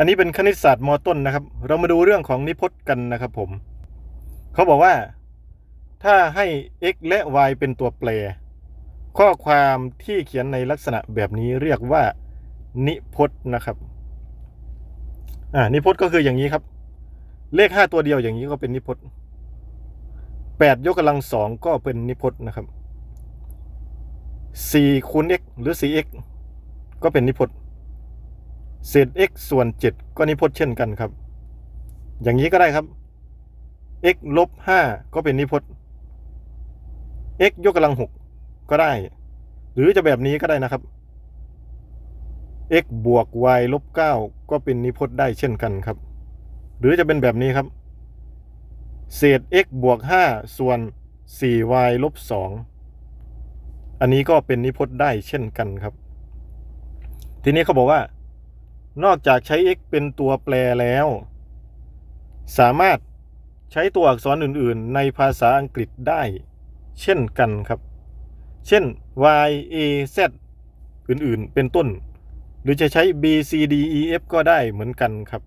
อันนี้เป็นคณิตศาสตร์มต้นนะครับ เรามาดูเรื่องของนิพจน์กันนะครับผม เขาบอกว่า ถ้าให้ x และ y เป็นตัวแปร ข้อความที่เขียนในลักษณะแบบนี้เรียกว่า นิพจน์นะครับ อ่า นิพจน์ก็คืออย่างนี้ครับ เลขห้าตัวเดียวอย่างนี้ก็เป็นนิพจน์แปดยกกำลังสองก็เป็นนิพจน์นะครับสี่คูณ x หรือ 4x ก็เป็นนิพจน์ เศษ x ส่วน 7 ก็นิพจน์เช่นกันครับ อย่างนี้ก็ได้ครับ x ลบ 5 ก็เป็นนิพจน์ x ยกกำลัง 6 ก็ได้ หรือจะแบบนี้ก็ได้นะครับ x บวก y ลบ 9 ก็เป็นนิพจน์ได้เช่นกันครับ หรือจะเป็นแบบนี้ครับ เศษ x บวก 5 ส่วน 4y ลบ 2 อันนี้ก็เป็นนิพจน์ได้เช่นกันครับ ทีนี้เขาบอกว่า นอกจากใช้ x เป็นตัวแปรแล้ว สามารถใช้ตัวอักษรอื่นๆ ในภาษาอังกฤษได้ เช่นกันครับ เช่น y a z อื่นๆ เป็นต้น หรือจะใช้ b c d e f ก็ได้เหมือนกันครับ